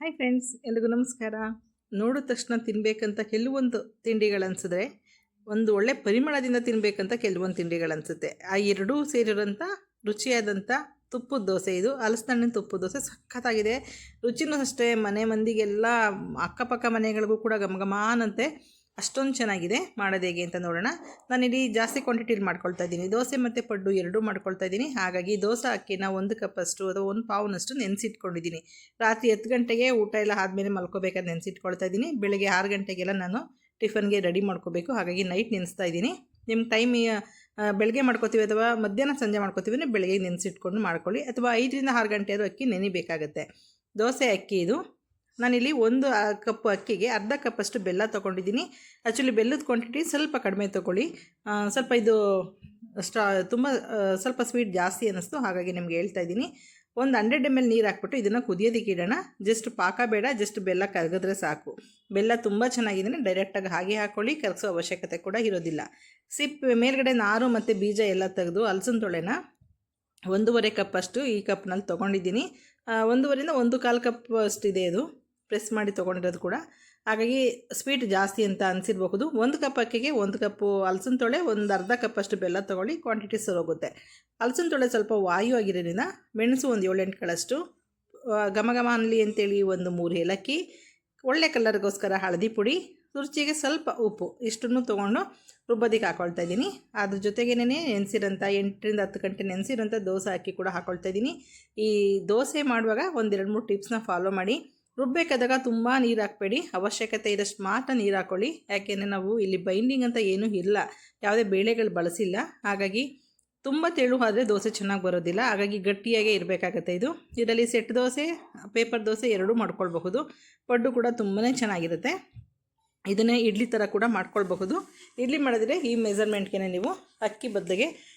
Hi friends ಎಲ್ರಿಗೂ ನಮಸ್ಕಾರ. ನೋಡಿದ ತಕ್ಷಣ ತಿನ್ನಬೇಕಂತ ಕೆಲವೊಂದು ತಿಂಡಿಗಳನ್ಸಿದ್ರೆ, ಒಂದು ಒಳ್ಳೆ ಪರಿಮಳದಿಂದ ತಿನ್ನಬೇಕಂತ ಕೆಲವೊಂದು ತಿಂಡಿಗಳನ್ಸುತ್ತೆ. ಆ ಎರಡೂ ಸೇರಿರೋಂಥ ರುಚಿಯಾದಂಥ ತುಪ್ಪದ ದೋಸೆ ಇದು. ಹಲಸಿನಣ್ಣಿನ ತುಪ್ಪದ ದೋಸೆ ಸಖತ್ತಾಗಿದೆ. ರುಚಿನೂ ಅಷ್ಟೇ, ಮನೆ ಮಂದಿಗೆಲ್ಲ ಅಕ್ಕಪಕ್ಕ ಮನೆಗಳಿಗೂ ಕೂಡ ಗಮಗಮಾನಂತೆ ಅಷ್ಟೊಂದು ಚೆನ್ನಾಗಿದೆ. ಮಾಡೋದು ಹೇಗೆ ಅಂತ ನೋಡೋಣ. ನಾನು ಇಲ್ಲಿ ಜಾಸ್ತಿ ಕ್ವಾಂಟಿಟಿಲಿ ಮಾಡ್ಕೊಳ್ತಾ ಇದ್ದೀನಿ. ದೋಸೆ ಮತ್ತು ಪಡ್ಡು ಎರಡೂ ಮಾಡ್ಕೊಳ್ತಾ ಇದ್ದೀನಿ. ಹಾಗಾಗಿ ದೋಸೆ ಅಕ್ಕಿನ ಒಂದು ಕಪ್ ಅಷ್ಟು ಅಥವಾ ಒಂದು ಪಾವನಷ್ಟು ನೆನೆಸಿಟ್ಕೊಂಡಿದ್ದೀನಿ. ರಾತ್ರಿ ಹತ್ತು ಗಂಟೆಗೆ ಊಟ ಎಲ್ಲ ಆದಮೇಲೆ ಮಲ್ಕೋಬೇಕಾದ್ರೆ ನೆನೆಸಿಟ್ಕೊಳ್ತಾ ಇದ್ದೀನಿ. ಬೆಳಗ್ಗೆ ಆರು ಗಂಟೆಗೆಲ್ಲ ನಾನು ಟಿಫನ್ಗೆ ರೆಡಿ ಮಾಡ್ಕೋಬೇಕು. ಹಾಗಾಗಿ ನೈಟ್ ನೆನೆಸ್ತಾ ಇದ್ದೀನಿ. ನಿಮ್ಮ ಟೈಮ್ ಬೆಳಗ್ಗೆ ಮಾಡ್ಕೋತೀವಿ ಅಥವಾ ಮಧ್ಯಾಹ್ನ ಸಂಜೆ ಮಾಡ್ಕೋತೀವಿ ಅಂದರೆ ಬೆಳಗ್ಗೆ ನೆನೆಸಿಟ್ಕೊಂಡು ಮಾಡ್ಕೊಳ್ಳಿ. ಅಥವಾ ಐದರಿಂದ ಆರು ಗಂಟೆ ಅದು ಅಕ್ಕಿ ನೆನಿಬೇಕಾಗುತ್ತೆ. ದೋಸೆ ಅಕ್ಕಿ ಇದು. ನಾನಿಲ್ಲಿ ಒಂದು ಕಪ್ ಅಕ್ಕಿಗೆ ಅರ್ಧ ಕಪ್ಪಷ್ಟು ಬೆಲ್ಲ ತೊಗೊಂಡಿದ್ದೀನಿ. ಆ್ಯಕ್ಚುಲಿ ಬೆಲ್ಲದ ಕ್ವಾಂಟಿಟಿ ಸ್ವಲ್ಪ ಕಡಿಮೆ ತೊಗೊಳ್ಳಿ. ಸ್ವಲ್ಪ ಇದು, ಸ್ಟಾ, ತುಂಬ ಸ್ವಲ್ಪ ಸ್ವೀಟ್ ಜಾಸ್ತಿ ಅನ್ನಿಸ್ತು, ಹಾಗಾಗಿ ನಿಮ್ಗೆ ಹೇಳ್ತಾ ಇದ್ದೀನಿ. ಒಂದು ಹಂಡ್ರೆಡ್ ಎಂ ಎಲ್ ನೀರು ಹಾಕ್ಬಿಟ್ಟು ಇದನ್ನು ಕುದಿಯೋದಕ್ಕೆ ಇಡೋಣ. ಜಸ್ಟ್ ಪಾಕ ಬೇಡ ಜಸ್ಟ್ ಬೆಲ್ಲ ಕರಗಿದ್ರೆ ಸಾಕು. ಬೆಲ್ಲ ತುಂಬ ಚೆನ್ನಾಗಿದೆ ಡೈರೆಕ್ಟಾಗಿ ಹಾಗೆ ಹಾಕ್ಕೊಳ್ಳಿ ಕರಗಿಸೋ ಅವಶ್ಯಕತೆ ಕೂಡ ಇರೋದಿಲ್ಲ. ಸಿಪ್ ಮೇಲ್ಗಡೆ ನಾರು ಮತ್ತು ಬೀಜ ಎಲ್ಲ ತೆಗೆದು ಹಲಸಿನ ತೊಳೆನ ಒಂದೂವರೆ ಕಪ್ಪಷ್ಟು ಈ ಕಪ್ನಲ್ಲಿ ತೊಗೊಂಡಿದ್ದೀನಿ. ಒಂದೂವರೆಯಿಂದ ಒಂದು ಕಾಲು ಕಪ್ ಅಷ್ಟಿದೆ ಇದು. ಪ್ರೆಸ್ ಮಾಡಿ ತೊಗೊಂಡಿರೋದು ಕೂಡ. ಹಾಗಾಗಿ ಸ್ವೀಟ್ ಜಾಸ್ತಿ ಅಂತ ಅನಿಸಿರ್ಬಹುದು. ಒಂದು ಕಪ್ ಅಕ್ಕಿಗೆ ಒಂದು ಕಪ್ಪು ಹಲಸಿನ ತೊಳೆ, ಒಂದು ಅರ್ಧ ಕಪ್ಪಷ್ಟು ಬೆಲ್ಲ ತೊಗೊಳ್ಳಿ ಕ್ವಾಂಟಿಟಿ ಸರೋಗುತ್ತೆ ಹಲಸಿನ ತೊಳೆ ಸ್ವಲ್ಪ ವಾಯು ಆಗಿರೋದ್ರಿಂದ ಮೆಣಸು ಒಂದು ಏಳೆಂಟು ಕಳಷ್ಟು ಘಮ ಘಮ ಅಂತೇಳಿ ಒಂದು ಮೂರು ಏಲಕ್ಕಿ, ಒಳ್ಳೆ ಕಲರ್ಗೋಸ್ಕರ ಹಳದಿ ಪುಡಿ, ರುಚಿಗೆ ಸ್ವಲ್ಪ ಉಪ್ಪು, ಇಷ್ಟನ್ನು ತೊಗೊಂಡು ರುಬ್ಬೋದಕ್ಕೆ ಹಾಕೊಳ್ತಾ ಇದ್ದೀನಿ. ಅದ್ರ ಜೊತೆಗೇನೆ ನೆನೆಸಿರೋಂಥ ಎಂಟರಿಂದ ಹತ್ತು ಗಂಟೆ ನೆನೆಸಿರೋಂಥ ದೋಸೆ ಅಕ್ಕಿ ಕೂಡ ಹಾಕೊಳ್ತಾ ಇದ್ದೀನಿ. ಈ ದೋಸೆ ಮಾಡುವಾಗ ಒಂದೆರಡು ಮೂರು ಟಿಪ್ಸ್ನ ಫಾಲೋ ಮಾಡಿ. ರುಬ್ಬೇಕಾದಾಗ ತುಂಬ ನೀರು ಹಾಕಬೇಡಿ. ಅವಶ್ಯಕತೆ ಇದ್ದಷ್ಟು ಮಾತ್ರ ನೀರು ಹಾಕ್ಕೊಳ್ಳಿ ಯಾಕೆಂದರೆ ನಾವು ಇಲ್ಲಿ ಬೈಂಡಿಂಗ್ ಅಂತ ಏನೂ ಇಲ್ಲ. ಯಾವುದೇ ಬೇಳೆಗಳು ಬಳಸಿಲ್ಲ. ಹಾಗಾಗಿ ತುಂಬ ತೆಳು ಆದರೆ ದೋಸೆ ಚೆನ್ನಾಗಿ ಬರೋದಿಲ್ಲ. ಹಾಗಾಗಿ ಗಟ್ಟಿಯಾಗೇ ಇರಬೇಕಾಗತ್ತೆ ಇದು. ಇದರಲ್ಲಿ ಸೆಟ್ ದೋಸೆ, ಪೇಪರ್ ದೋಸೆ ಎರಡೂ ಮಾಡ್ಕೊಳ್ಬಹುದು. ಪಡ್ಡು ಕೂಡ ತುಂಬಾ ಚೆನ್ನಾಗಿರುತ್ತೆ. ಇದನ್ನೇ ಇಡ್ಲಿ ಥರ ಕೂಡ ಮಾಡ್ಕೊಳ್ಬಹುದು. ಇಡ್ಲಿ ಮಾಡಿದ್ರೆ ಈ ಮೆಸರ್ಮೆಂಟ್ಗೆ ನೀವು ಅಕ್ಕಿ ಬದಲಿಗೆ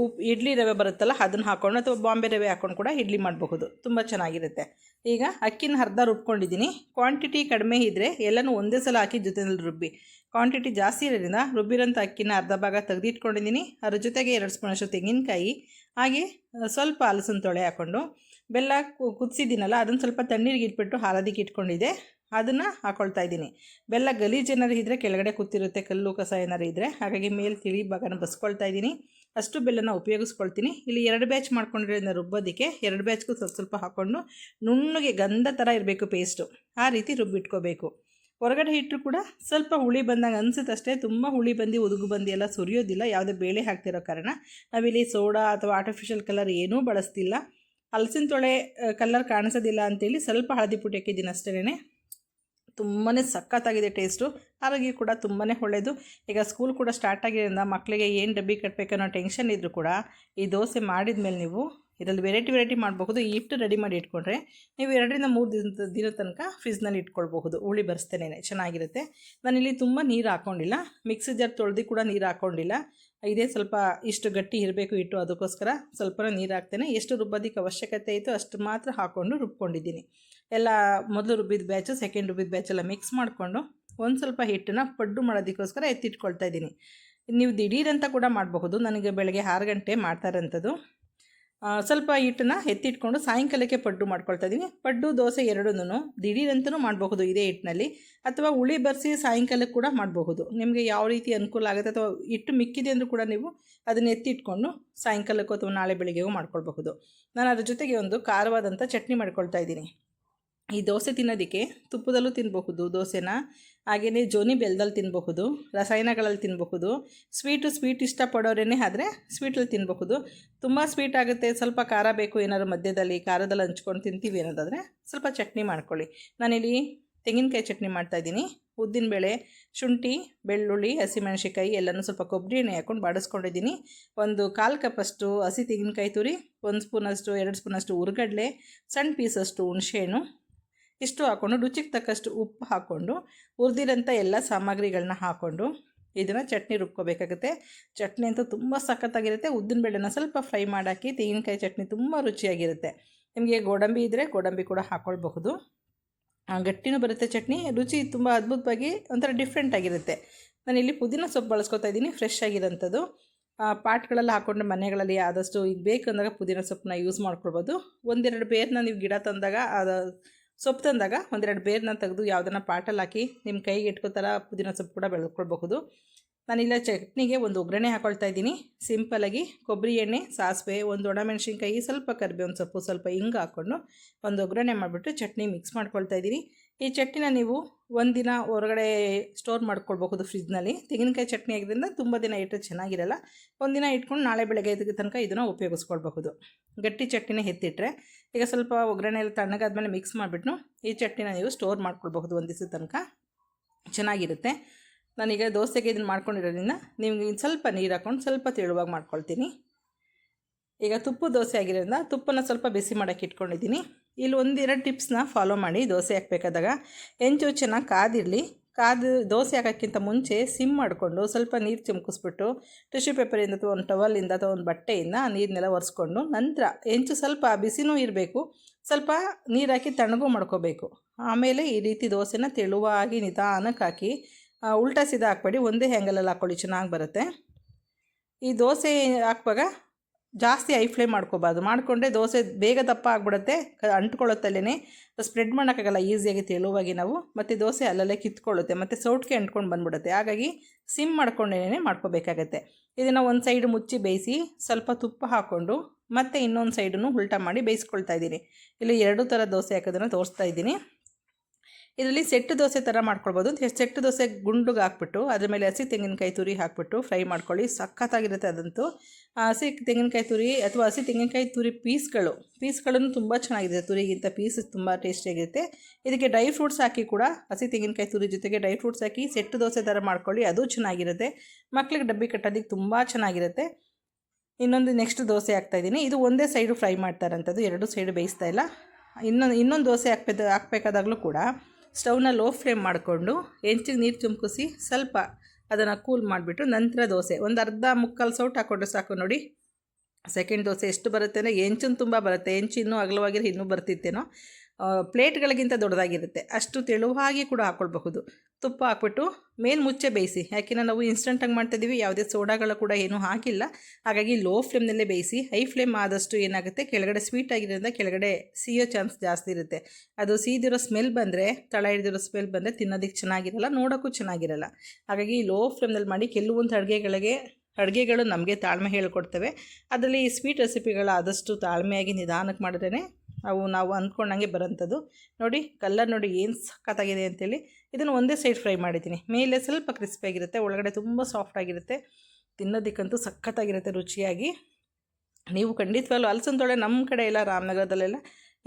ಉಪ್ ಇಡ್ಲಿ ರವೆ ಬರುತ್ತಲ್ಲ, ಅದನ್ನು ಹಾಕ್ಕೊಂಡು ಅಥವಾ ಬಾಂಬೆ ರವೆ ಹಾಕ್ಕೊಂಡು ಕೂಡ ಇಡ್ಲಿ ಮಾಡಬಹುದು. ತುಂಬ ಚೆನ್ನಾಗಿರುತ್ತೆ. ಈಗ ಅಕ್ಕಿನ ಅರ್ಧ ರುಬ್ಕೊಂಡಿದ್ದೀನಿ. ಕ್ವಾಂಟಿಟಿ ಕಡಿಮೆ ಇದ್ದರೆ ಎಲ್ಲನೂ ಒಂದೇ ಸಲ ಹಾಕಿ ಜೊತೆಯಲ್ಲಿ ರುಬ್ಬಿ. ಕ್ವಾಂಟಿಟಿ ಜಾಸ್ತಿ ಇರೋದ್ರಿಂದ ರುಬ್ಬಿರೋಂಥ ಅಕ್ಕಿನ ಅರ್ಧ ಭಾಗ ತೆಗೆದಿಟ್ಕೊಂಡಿದ್ದೀನಿ. ಅದ್ರ ಜೊತೆಗೆ ಎರಡು ಸ್ಪೂನಷ್ಟು ತೆಂಗಿನಕಾಯಿ, ಹಾಗೆ ಸ್ವಲ್ಪ ಹಲಸಿನ ತೊಳೆ ಹಾಕ್ಕೊಂಡು ಬೆಲ್ಲ ಕುದಿಸಿದ್ದೀನಲ್ಲ, ಅದನ್ನು ಸ್ವಲ್ಪ ತಣ್ಣೀರಿಗೆ ಇಟ್ಬಿಟ್ಟು ಹಾಲದಿಗೆ ಇಟ್ಕೊಂಡಿದ್ದೆ. ಅದನ್ನು ಹಾಕೊಳ್ತಾ ಇದ್ದೀನಿ. ಬೆಲ್ಲ ಗಲೀಜು ಏನಾದ್ರು ಇದ್ದರೆ ಕೆಳಗಡೆ ಕೂತಿರುತ್ತೆ, ಕಲ್ಲು ಕಸ ಏನಾರು ಇದ್ದರೆ ಹಾಗಾಗಿ ಮೇಲೆ ತಿಳಿ ಭಾಗನ ಬಸ್ಕೊಳ್ತಾ ಇದ್ದೀನಿ. ಅಷ್ಟು ಬೆಲ್ಲನ ಉಪಯೋಗಿಸ್ಕೊಳ್ತೀನಿ. ಇಲ್ಲಿ ಎರಡು ಬ್ಯಾಚ್ ಮಾಡ್ಕೊಂಡಿರೋದ್ರಿಂದ ರುಬ್ಬೋದಕ್ಕೆ ಎರಡು ಬ್ಯಾಚ್ಗೂ ಸ್ವಲ್ಪ ಸ್ವಲ್ಪ ಹಾಕ್ಕೊಂಡು ನುಣ್ಣಗೆ ಗಂಧ ಥರ ಇರಬೇಕು ಪೇಸ್ಟು. ಆ ರೀತಿ ರುಬ್ಬಿಟ್ಕೋಬೇಕು. ಹೊರಗಡೆ ಹಿಟ್ಟರು ಕೂಡ ಸ್ವಲ್ಪ ಹುಳಿ ಬಂದಂಗೆ ಅನಿಸುತ್ತಷ್ಟೇ ತುಂಬ ಹುಳಿ ಬಂದು ಉದುಗು ಬಂದು ಎಲ್ಲ ಸುರಿಯೋದಿಲ್ಲ. ಯಾವುದೇ ಬೇಳೆ ಹಾಕ್ತಿರೋ ಕಾರಣ. ನಾವಿಲ್ಲಿ ಸೋಡಾ ಅಥವಾ ಆರ್ಟಿಫಿಷಿಯಲ್ ಕಲರ್ ಏನೂ ಬಳಸ್ತಿಲ್ಲ. ಹಲಸಿನ ತೊಳೆ ಕಲರ್ ಕಾಣಿಸೋದಿಲ್ಲ ಅಂತೇಳಿ ಸ್ವಲ್ಪ ಹಳದಿ ಪುಡಿ ಹಾಕಿದ್ದೀನಿ ಅಷ್ಟೇ ತುಂಬಾ ಸಖತ್ತಾಗಿದೆ ಟೇಸ್ಟು. ಆರೋಗ್ಯ ಕೂಡ ತುಂಬಾ ಒಳ್ಳೆಯದು ಈಗ ಸ್ಕೂಲ್ ಕೂಡ ಸ್ಟಾರ್ಟ್ ಆಗಿರೋದ್ರಿಂದ ಮಕ್ಕಳಿಗೆ ಏನು ಡಬ್ಬಿ ಕಟ್ಟಬೇಕನ್ನೋ ಟೆನ್ಷನ್ ಇದ್ದರೂ ಕೂಡ ಈ ದೋಸೆ ಮಾಡಿದ ಮೇಲೆ ನೀವು ಇದರಲ್ಲಿ ವೆರೈಟಿ ವೆರೈಟಿ ಮಾಡಬಹುದು. ಹಿಟ್ಟು ರೆಡಿ ಮಾಡಿ ಇಟ್ಕೊಂಡ್ರೆ ನೀವು ಎರಡರಿಂದ ಮೂರು ದಿನ ದಿನ ತನಕ ಫ್ರಿಜ್ನಲ್ಲಿ ಇಟ್ಕೊಳ್ಬಹುದು. ಹುಳಿ ಬರ್ಸ್ತೇನೆ ಚೆನ್ನಾಗಿರುತ್ತೆ. ನಾನಿಲ್ಲಿ ತುಂಬ ನೀರು ಹಾಕ್ಕೊಂಡಿಲ್ಲ ಮಿಕ್ಸಿ ಜಾರ್ ತೊಳೆದು ಕೂಡ ನೀರು ಹಾಕ್ಕೊಂಡಿಲ್ಲ ಇದೇ ಸ್ವಲ್ಪ ಇಷ್ಟು ಗಟ್ಟಿ ಇರಬೇಕು ಇಟ್ಟು ಅದಕ್ಕೋಸ್ಕರ ಸ್ವಲ್ಪ ನೀರು ಹಾಕ್ತೇನೆ. ಎಷ್ಟು ರುಬ್ಬೋದಕ್ಕೆ ಅವಶ್ಯಕತೆ ಇತ್ತು ಅಷ್ಟು ಮಾತ್ರ ಹಾಕ್ಕೊಂಡು ರುಬ್ಕೊಂಡಿದ್ದೀನಿ. ಎಲ್ಲ ಮೊದಲು ರುಬ್ಬಿದ ಬ್ಯಾಚು ಸೆಕೆಂಡ್ ರುಬ್ಬಿದ ಬ್ಯಾಚ್ ಎಲ್ಲ ಮಿಕ್ಸ್ ಮಾಡಿಕೊಂಡು ಒಂದು ಸ್ವಲ್ಪ ಹಿಟ್ಟನ್ನು ಪಡ್ಡು ಮಾಡೋದಕ್ಕೋಸ್ಕರ ಎತ್ತಿಟ್ಕೊಳ್ತಾ ಇದ್ದೀನಿ. ನೀವು ದಿಢೀರಂತ ಕೂಡ ಮಾಡಬಹುದು. ನನಗೆ ಬೆಳಗ್ಗೆ ಆರು ಗಂಟೆ ಮಾಡ್ತಾರಂಥದ್ದು. ಸ್ವಲ್ಪ ಹಿಟ್ಟನ್ನು ಎತ್ತಿಟ್ಕೊಂಡು ಸಾಯಂಕಾಲಕ್ಕೆ ಪಡ್ಡು ಮಾಡ್ಕೊಳ್ತಾ ಇದ್ದೀನಿ. ಪಡ್ಡು, ದೋಸೆ ಎರಡನ್ನೂ ದಿಢೀರಂತನೂ ಮಾಡಬಹುದು ಇದೇ ಹಿಟ್ಟಿನಲ್ಲಿ. ಅಥವಾ ಹುಳಿ ಬರೆಸಿ ಸಾಯಂಕಾಲಕ್ಕೆ ಕೂಡ ಮಾಡಬಹುದು. ನಿಮಗೆ ಯಾವ ರೀತಿ ಅನುಕೂಲ ಆಗುತ್ತೆ ಅಥವಾ ಹಿಟ್ಟು ಮಿಕ್ಕಿದೆ ಅಂದರೂ ಕೂಡ ನೀವು ಅದನ್ನ ಎತ್ತಿಟ್ಕೊಂಡು ಸಾಯಂಕಾಲಕ್ಕೂ ಅಥವಾ ನಾಳೆ ಬೆಳಿಗ್ಗೆಗೂ ಮಾಡ್ಕೊಳ್ಬಹುದು. ನಾನು ಅದ್ರ ಜೊತೆಗೆ ಒಂದು ಖಾರವಾದಂಥ ಚಟ್ನಿ ಮಾಡ್ಕೊಳ್ತಾ ಇದ್ದೀನಿ. ಈ ದೋಸೆ ತಿನ್ನೋದಕ್ಕೆ ತುಪ್ಪದಲ್ಲೂ ತಿನ್ನಬಹುದು ದೋಸೆನ. ಹಾಗೆಯೇ ಜೋನಿ ಬೆಲ್ದಲ್ಲಿ ತಿನ್ನಬಹುದು ರಸಾಯನಗಳಲ್ಲಿ ತಿನ್ನಬಹುದು ಸ್ವೀಟು ಸ್ವೀಟ್ ಇಷ್ಟಪಡೋರೇನೇ ಆದರೆ ಸ್ವೀಟಲ್ಲಿ ತಿನ್ನಬಹುದು ತುಂಬ ಸ್ವೀಟ್ ಆಗುತ್ತೆ, ಸ್ವಲ್ಪ ಖಾರ ಬೇಕು ಏನಾದ್ರು ಮಧ್ಯದಲ್ಲಿ, ಖಾರದಲ್ಲಿ ಹಂಚ್ಕೊಂಡು ತಿಂತೀವಿ ಅನ್ನೋದಾದರೆ ಸ್ವಲ್ಪ ಚಟ್ನಿ ಮಾಡ್ಕೊಳ್ಳಿ. ನಾನಿಲ್ಲಿ ತೆಂಗಿನಕಾಯಿ ಚಟ್ನಿ ಮಾಡ್ತಾಯಿದ್ದೀನಿ ಉದ್ದಿನಬೇಳೆ ಶುಂಠಿ, ಬೆಳ್ಳುಳ್ಳಿ ಹಸಿಮೆಣಸಿಕಾಯಿ ಎಲ್ಲನೂ ಸ್ವಲ್ಪ ಕೊಬ್ಬರಿ ಎಣ್ಣೆ ಹಾಕ್ಕೊಂಡು ಬಾಡಿಸ್ಕೊಂಡಿದ್ದೀನಿ. ಒಂದು ಕಾಲು ಕಪ್ಪಷ್ಟು ಹಸಿ ತೆಂಗಿನಕಾಯಿ ತುರಿ, ಒಂದು ಸ್ಪೂನಷ್ಟು ಎರಡು ಸ್ಪೂನಷ್ಟು ಉರ್ಗಡ್ಲೆ, ಸಣ್ಣ ಪೀಸಷ್ಟು ಹುಣಸೆಹಣ್ಣು ಇಷ್ಟು ಹಾಕ್ಕೊಂಡು ರುಚಿಗೆ ತಕ್ಕಷ್ಟು ಉಪ್ಪು ಹಾಕ್ಕೊಂಡು ಹುರಿದಿರೋಂಥ ಎಲ್ಲ ಸಾಮಗ್ರಿಗಳನ್ನ ಹಾಕ್ಕೊಂಡು ಇದನ್ನು ಚಟ್ನಿ ರುಬ್ಕೋಬೇಕಾಗುತ್ತೆ. ಚಟ್ನಿ ಅಂತೂ ತುಂಬ ಸಖತ್ತಾಗಿರುತ್ತೆ. ಉದ್ದಿನ ಬೇಳೆನ ಸ್ವಲ್ಪ ಫ್ರೈ ಮಾಡಾಕಿ, ತೆಂಗಿನಕಾಯಿ ಚಟ್ನಿ ತುಂಬ ರುಚಿಯಾಗಿರುತ್ತೆ. ನಿಮಗೆ ಗೋಡಂಬಿ ಇದ್ದರೆ ಗೋಡಂಬಿ ಕೂಡ ಹಾಕ್ಕೊಳ್ಬಹುದು ಗಟ್ಟಿನೂ ಬರುತ್ತೆ ಚಟ್ನಿ. ರುಚಿ ತುಂಬ ಅದ್ಭುತವಾಗಿ ಒಂಥರ ಡಿಫ್ರೆಂಟ್ ಆಗಿರುತ್ತೆ. ನಾನಿಲ್ಲಿ ಪುದೀನ ಸೊಪ್ಪು ಬಳಸ್ಕೊತಾ ಇದ್ದೀನಿ ಫ್ರೆಶ್ ಆಗಿರೋಂಥದ್ದು. ಪಾಟ್ಗಳಲ್ಲಿ ಹಾಕ್ಕೊಂಡು ಮನೆಗಳಲ್ಲಿ ಆದಷ್ಟು ಈಗ ಬೇಕಂದಾಗ ಪುದೀನ ಸೊಪ್ಪನ್ನ ಯೂಸ್ ಮಾಡ್ಕೊಳ್ಬೋದು ಒಂದೆರಡು ಬೇರನ್ನ ನೀವು ಗಿಡ ತಂದಾಗ ಅದು ಸೊಪ್ಪು ತಂದಾಗ ಒಂದೆರಡು ಬೇರನ್ನ ತೆಗೆದು ಯಾವುದನ್ನ ಪಾಟಲ್ಲಿ ಹಾಕಿ ನಿಮ್ಮ ಕೈಗೆ ಇಟ್ಕೋ ಥರ ಪುದೀನ ಸೊಪ್ಪು ಕೂಡ ಬೆಳ್ಕೊಳ್ಬಹುದು. ನಾನಿಲ್ಲ ಚಟ್ನಿಗೆ ಒಂದು ಒಗ್ಗರಣೆ ಹಾಕೊಳ್ತಾ ಇದ್ದೀನಿ. ಸಿಂಪಲಾಗಿ ಕೊಬ್ಬರಿ ಎಣ್ಣೆ, ಸಾಸಿವೆ, ಒಂದು ಒಣಮೆಣಸಿನ್ಕಾಯಿ, ಸ್ವಲ್ಪ ಕರಿಬೇವಿನ ಸೊಪ್ಪು ಸ್ವಲ್ಪ ಹಿಂಗೆ ಹಾಕ್ಕೊಂಡು ಒಂದು ಒಗ್ಗರಣೆ ಮಾಡಿಬಿಟ್ಟು ಚಟ್ನಿ ಮಿಕ್ಸ್ ಮಾಡ್ಕೊಳ್ತಾ ಇದ್ದೀನಿ. ಈ ಚಟ್ನಿನ ನೀವು ಒಂದಿನ ಹೊರಗಡೆ ಸ್ಟೋರ್ ಮಾಡ್ಕೊಳ್ಬಹುದು ಫ್ರಿಜ್ನಲ್ಲಿ ತೆಂಗಿನಕಾಯಿ ಚಟ್ನಿ ಆಗಿದ್ದರಿಂದ ತುಂಬ ದಿನ ಇಟ್ಟರೆ ಚೆನ್ನಾಗಿರಲ್ಲ. ಒಂದಿನ ಇಟ್ಕೊಂಡು ನಾಳೆ ಬೆಳಗ್ಗೆ ಇದಕ್ಕೆ ತನಕ ಇದನ್ನು ಉಪಯೋಗಿಸ್ಕೊಳ್ಬಹುದು. ಗಟ್ಟಿ ಚಟ್ನಿನ ಎತ್ತಿಟ್ಟರೆ ಈಗ ಸ್ವಲ್ಪ ಒಗ್ಗರಣೆ ಎಲ್ಲ ತಣ್ಣಗಾದ್ಮೇಲೆ ಮಿಕ್ಸ್ ಮಾಡಿಬಿಟ್ಟು ಈ ಚಟ್ನಿನ ನೀವು ಸ್ಟೋರ್ ಮಾಡ್ಕೊಳ್ಬಹುದು ಒಂದು ದಿವಸದ ತನಕ. ಚೆನ್ನಾಗಿರುತ್ತೆ. ನಾನೀಗ ದೋಸೆಗೆ ಇದನ್ನು ಮಾಡ್ಕೊಂಡಿರೋದ್ರಿಂದ ನಿಮಗೆ ಸ್ವಲ್ಪ ನೀರು ಹಾಕ್ಕೊಂಡು ಸ್ವಲ್ಪ ತೆಳುವಾಗಿ ಮಾಡ್ಕೊಳ್ತೀನಿ. ಈಗ ತುಪ್ಪ ದೋಸೆ ಆಗಿರೋದ್ರಿಂದ ತುಪ್ಪನ ಸ್ವಲ್ಪ ಬಿಸಿ ಮಾಡೋಕ್ಕೆ ಇಟ್ಕೊಂಡಿದ್ದೀನಿ. ಇಲ್ಲಿ ಒಂದೆರಡು ಟಿಪ್ಸ್ನ ಫಾಲೋ ಮಾಡಿ ದೋಸೆ ಹಾಕ್ಬೇಕಾದಾಗ. ಹೆಂಚು ಚೆನ್ನಾಗಿ ಕಾದಿರಲಿ. ಕಾದು ದೋಸೆ ಹಾಕೋಕ್ಕಿಂತ ಮುಂಚೆ ಸಿಮ್ ಮಾಡಿಕೊಂಡು ಸ್ವಲ್ಪ ನೀರು ಚಿಮ್ಕಿಸ್ಬಿಟ್ಟು ಟಿಶ್ಯೂ ಪೇಪರಿಂದ ಅಥವಾ ಒಂದು ಟವಲಿಂದ ಅಥವಾ ಒಂದು ಬಟ್ಟೆಯಿಂದ ನೀರನ್ನೆಲ್ಲ ಒರೆಸ್ಕೊಂಡು ನಂತರ ಹೆಂಚು ಸ್ವಲ್ಪ ಬಿಸಿನೂ ಇರಬೇಕು. ಸ್ವಲ್ಪ ನೀರು ಹಾಕಿ ತಣ್ಣಗೂ ಮಾಡ್ಕೋಬೇಕು. ಆಮೇಲೆ ಈ ರೀತಿ ದೋಸೆನ ತೆಳುವಾಗಿ ನಿಧಾನಕ್ಕೆ ಹಾಕಿ ಉಲ್ಟಾ ಸೀದಾ ಹಾಕ್ಬೇಡಿ. ಒಂದೇ ಹ್ಯಾಂಗಲಲ್ಲಿ ಹಾಕ್ಕೊಳ್ಳಿ ಚೆನ್ನಾಗಿ ಬರುತ್ತೆ. ಈ ದೋಸೆ ಹಾಕುವಾಗ ಜಾಸ್ತಿ ಐ ಫ್ಲೇಮ್ ಮಾಡ್ಕೋಬಾರ್ದು. ಮಾಡಿಕೊಂಡ್ರೆ ದೋಸೆ ಬೇಗ ದಪ್ಪ ಆಗಿಬಿಡುತ್ತೆ. ಅಂಟ್ಕೊಳ್ಳುತ್ತಲ್ಲೇ ಸ್ಪ್ರೆಡ್ ಮಾಡೋಕ್ಕಾಗಲ್ಲ. ಈಸಿಯಾಗಿ ತೆಳುವಾಗಿ ನಾವು. ಮತ್ತು ದೋಸೆ ಅಲ್ಲಲ್ಲೇ ಕಿತ್ಕೊಳ್ಳುತ್ತೆ. ಮತ್ತು ಸೌಟ್ಗೆ ಅಂಟ್ಕೊಂಡು ಬಂದ್ಬಿಡುತ್ತೆ. ಹಾಗಾಗಿ ಸಿಮ್ ಮಾಡ್ಕೊಂಡೇನೆ ಮಾಡ್ಕೋಬೇಕಾಗತ್ತೆ. ಇದನ್ನು ಒಂದು ಸೈಡ್ ಮುಚ್ಚಿ ಬೇಯಿಸಿ ಸ್ವಲ್ಪ ತುಪ್ಪ ಹಾಕ್ಕೊಂಡು ಮತ್ತು ಇನ್ನೊಂದು ಸೈಡನ್ನು ಉಲ್ಟಾ ಮಾಡಿ ಬೇಯಿಸ್ಕೊಳ್ತಾ ಇದ್ದೀನಿ. ಇಲ್ಲಿ ಎರಡು ಥರ ದೋಸೆ ಹಾಕೋದನ್ನು ತೋರಿಸ್ತಾ ಇದ್ದೀನಿ. ಇದರಲ್ಲಿ ಸೆಟ್ಟು ದೋಸೆ ಥರ ಮಾಡ್ಕೊಳ್ಬೋದು ಸೆಟ್ಟು ದೋಸೆ ಗುಂಡುಗೆ ಹಾಕ್ಬಿಟ್ಟು, ಅದ್ರ ಮೇಲೆ ಹಸಿ ತೆಂಗಿನಕಾಯಿ ತುರಿ ಹಾಕ್ಬಿಟ್ಟು ಫ್ರೈ ಮಾಡ್ಕೊಳ್ಳಿ. ಸಖತ್ತಾಗಿರುತ್ತೆ ಅದಂತೂ. ಹಸಿ ತೆಂಗಿನಕಾಯಿ ತುರಿ ಅಥವಾ ಹಸಿ ತೆಂಗಿನಕಾಯಿ ತುರಿ ಪೀಸ್ಗಳು, ಪೀಸ್ಗಳನ್ನು ತುಂಬ ಚೆನ್ನಾಗಿದೆ ತುರಿಗಿಂತ ಪೀಸ್ ತುಂಬ ಟೇಸ್ಟಿಯಾಗಿರುತ್ತೆ ಇದಕ್ಕೆ ಡ್ರೈ ಫ್ರೂಟ್ಸ್ ಹಾಕಿ ಕೂಡ ಹಸಿ ತೆಂಗಿನಕಾಯಿ ತುರಿ ಜೊತೆಗೆ ಡ್ರೈ ಫ್ರೂಟ್ಸ್ ಹಾಕಿ ಸೆಟ್ಟು ದೋಸೆ ಥರ ಮಾಡ್ಕೊಳ್ಳಿ. ಅದು ಚೆನ್ನಾಗಿರುತ್ತೆ. ಮಕ್ಳಿಗೆ ಡಬ್ಬಿ ಕಟ್ಟೋದಕ್ಕೆ ತುಂಬ ಚೆನ್ನಾಗಿರುತ್ತೆ. ಇನ್ನೊಂದು ನೆಕ್ಸ್ಟ್ ದೋಸೆ ಹಾಕ್ತಾಯಿದ್ದೀನಿ ಇದು ಒಂದೇ ಸೈಡು ಫ್ರೈ ಮಾಡ್ತಾರಂಥದ್ದು ಎರಡು ಸೈಡು ಬೇಯಿಸ್ತಾ ಇಲ್ಲ. ಇನ್ನೊಂದು ಇನ್ನೊಂದು ದೋಸೆ ಹಾಕ್ಬೇಕು ಹಾಕ್ಬೇಕಾದಾಗಲೂ ಕೂಡ ಸ್ಟವ್ನ ಲೋ ಫ್ಲೇಮ್ ಮಾಡಿಕೊಂಡು ಹೆಂಚಿಗೆ ನೀರು ಚುಮ್ಕಿಸಿ ಸ್ವಲ್ಪ ಅದನ್ನು ಕೂಲ್ ಮಾಡಿಬಿಟ್ಟು ನಂತರ ದೋಸೆ. ಒಂದು ಅರ್ಧ ಮುಕ್ಕಾಲು ಸೌಟ್ ಹಾಕ್ಕೊಂಡ್ರೆ ಸಾಕು ನೋಡಿ. ಸೆಕೆಂಡ್ ದೋಸೆ ಎಷ್ಟು ಬರುತ್ತೆ ಅಂದರೆ ಹೆಂಚನ್ನು ತುಂಬ ಬರುತ್ತೆ. ಹೆಂಚು ಇನ್ನೂ ಅಗಲವಾಗಿರೋ ಇನ್ನೂ ಬರ್ತಿತ್ತೇನೋ. ಪ್ಲೇಟ್ಗಳಿಗಿಂತ ದೊಡ್ಡದಾಗಿರುತ್ತೆ. ಅಷ್ಟು ತೆಳುವಾಗಿ ಕೂಡ ಹಾಕ್ಕೊಳ್ಬಹುದು ತುಪ್ಪ ಹಾಕ್ಬಿಟ್ಟು ಮೇನ್ ಮುಚ್ಚೆ ಬೇಯಿಸಿ. ಯಾಕೆಂದರೆ ನಾವು ಇನ್ಸ್ಟಂಟಾಗಿ ಮಾಡ್ತಾಯಿದ್ದೀವಿ ಯಾವುದೇ ಸೋಡಾಗಳು ಕೂಡ ಏನೂ ಹಾಕಿಲ್ಲ. ಹಾಗಾಗಿ ಲೋ ಫ್ಲೇಮ್ನಲ್ಲೇ ಬೇಯಿಸಿ ಹೈ ಫ್ಲೇಮ್ ಆದಷ್ಟು ಏನಾಗುತ್ತೆ, ಕೆಳಗಡೆ ಸ್ವೀಟ್ ಆಗಿರೋದ್ರಿಂದ ಕೆಳಗಡೆ ಸಿಯೋ ಚಾನ್ಸ್ ಜಾಸ್ತಿ ಇರುತ್ತೆ. ಅದು ಸೀದಿರೋ ಸ್ಮೆಲ್ ಬಂದರೆ, ತಳ ಹಿಡಿದಿರೋ ಸ್ಮೆಲ್ ಬಂದರೆ ತಿನ್ನೋದಕ್ಕೆ ಚೆನ್ನಾಗಿರಲ್ಲ, ನೋಡೋಕ್ಕೂ ಚೆನ್ನಾಗಿರಲ್ಲ. ಹಾಗಾಗಿ ಲೋ ಫ್ಲೇಮ್ನಲ್ಲಿ ಮಾಡಿ ಕೆಲವೊಂದು ಅಡುಗೆಗಳಿಗೆ, ಅಡುಗೆಗಳು ನಮಗೆ ತಾಳ್ಮೆ ಹೇಳ್ಕೊಡ್ತವೆ. ಅದರಲ್ಲಿ ಈ ಸ್ವೀಟ್ ರೆಸಿಪಿಗಳು ಆದಷ್ಟು ತಾಳ್ಮೆಯಾಗಿ ನಿಧಾನಕ್ಕೆ ಮಾಡಿದ್ರೇ ಅವು ನಾವು ಅಂದ್ಕೊಂಡಂಗೆ ಬರೋಂಥದ್ದು. ನೋಡಿ, ಕಲ್ಲರ್ ನೋಡಿ ಏನು ಸಖತ್ತಾಗಿದೆ ಅಂತೇಳಿ. ಇದನ್ನು ಒಂದೇ ಸೈಡ್ ಫ್ರೈ ಮಾಡಿದ್ದೀನಿ. ಮೇಲೆ ಸ್ವಲ್ಪ ಕ್ರಿಸ್ಪಿಯಾಗಿರುತ್ತೆ, ಒಳಗಡೆ ತುಂಬ ಸಾಫ್ಟ್ ಆಗಿರುತ್ತೆ ತಿನ್ನೋದಕ್ಕಂತೂ ಸಖತ್ತಾಗಿರುತ್ತೆ ರುಚಿಯಾಗಿ. ನೀವು ಖಂಡಿತವಾಗ್ಲೂ ಹಲಸಿನ ತೊಳೆ ನಮ್ಮ ಕಡೆ ಎಲ್ಲ ರಾಮನಗರದಲ್ಲೆಲ್ಲ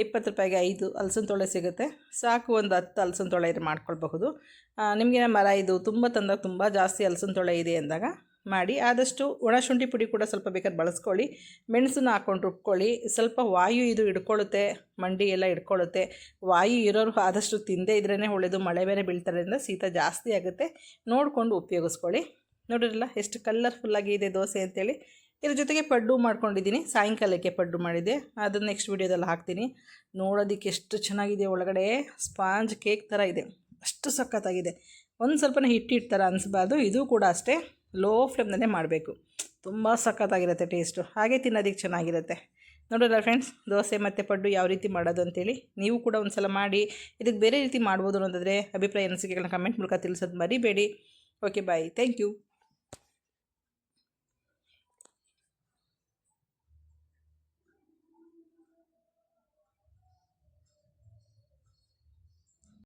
ಇಪ್ಪತ್ತು ರೂಪಾಯಿಗೆ ಐದು ಹಲಸಿನ ತೊಳೆ ಸಿಗುತ್ತೆ. ಸಾಕು ಒಂದು ಹತ್ತು ಹಲಸಿನ ತೊಳೆ ಇದು ಮಾಡ್ಕೊಳ್ಬಹುದು ನಿಮಗೆ ಮರ ಇದು ತುಂಬ ತಂದಾಗ ತುಂಬ ಜಾಸ್ತಿ ಹಲಸಿನ ತೊಳೆ ಇದೆ ಅಂದಾಗ ಮಾಡಿ, ಆದಷ್ಟು ಒಣ ಶುಂಠಿ ಪುಡಿ ಕೂಡ ಸ್ವಲ್ಪ ಬೇಕಾದ್ರೆ ಬಳಸ್ಕೊಳ್ಳಿ. ಮೆಣಸನ್ನ ಹಾಕ್ಕೊಂಡು ರುಬ್ಕೊಳ್ಳಿ. ಸ್ವಲ್ಪ ವಾಯು ಇದು ಹಿಡ್ಕೊಳ್ಳುತ್ತೆ, ಮಂಡಿ ಎಲ್ಲ ಹಿಡ್ಕೊಳ್ಳುತ್ತೆ. ವಾಯು ಇರೋರು ಆದಷ್ಟು ತಿಂದೇ ಇದ್ರೇ ಒಳ್ಳೆಯದು ಮಳೆ ಬೇರೆ ಬೀಳ್ತಾರಿಂದ ಶೀತ ಜಾಸ್ತಿ ಆಗುತ್ತೆ. ನೋಡಿಕೊಂಡು ಉಪಯೋಗಿಸ್ಕೊಳ್ಳಿ. ನೋಡಿರಲ್ಲ ಎಷ್ಟು ಕಲರ್ಫುಲ್ಲಾಗಿ ಇದೆ ದೋಸೆ ಅಂತೇಳಿ. ಇದ್ರ ಜೊತೆಗೆ ಪಡ್ಡು ಮಾಡ್ಕೊಂಡಿದ್ದೀನಿ. ಸಾಯಂಕಾಲಕ್ಕೆ ಪಡ್ಡು ಮಾಡಿದೆ ಅದನ್ನು ನೆಕ್ಸ್ಟ್ ವೀಡಿಯೋದಲ್ಲಿ ಹಾಕ್ತೀನಿ. ನೋಡೋದಕ್ಕೆ ಎಷ್ಟು ಚೆನ್ನಾಗಿದೆ ಒಳಗಡೆ. ಸ್ಪಾಂಜ್ ಕೇಕ್ ಥರ ಇದೆ. ಅಷ್ಟು ಸಖತ್ತಾಗಿದೆ. ಒಂದು ಸ್ವಲ್ಪನೇ ಹಿಟ್ಟಿಟ್ಟು ಹಿಟ್ಟು ಥರ ಅನಿಸ್ಬಾರ್ದು. ಇದು ಕೂಡ ಅಷ್ಟೇ. ಲೋ ಫ್ಲೇಮ್ನಲ್ಲೇ ಮಾಡಬೇಕು. ತುಂಬ ಸಖತ್ತಾಗಿರುತ್ತೆ ಟೇಸ್ಟು. ಹಾಗೆ ತಿನ್ನೋದಕ್ಕೆ ಚೆನ್ನಾಗಿರುತ್ತೆ. ನೋಡೋಲ್ಲ ಫ್ರೆಂಡ್ಸ್ ದೋಸೆ ಮತ್ತು ಪಡ್ಡು ಯಾವ ರೀತಿ ಮಾಡೋದು ಅಂತೇಳಿ ನೀವು ಕೂಡ ಒಂದು ಸಲ ಮಾಡಿ ಇದಕ್ಕೆ ಬೇರೆ ರೀತಿ ಮಾಡ್ಬೋದು ಅನ್ನೋದಾದರೆ ಅಭಿಪ್ರಾಯ ಅನಿಸಿಕೆಗಳನ್ನ ಕಮೆಂಟ್ ಮೂಲಕ ತಿಳಿಸೋದು ಮರಿಬೇಡಿ. Okay bye thank you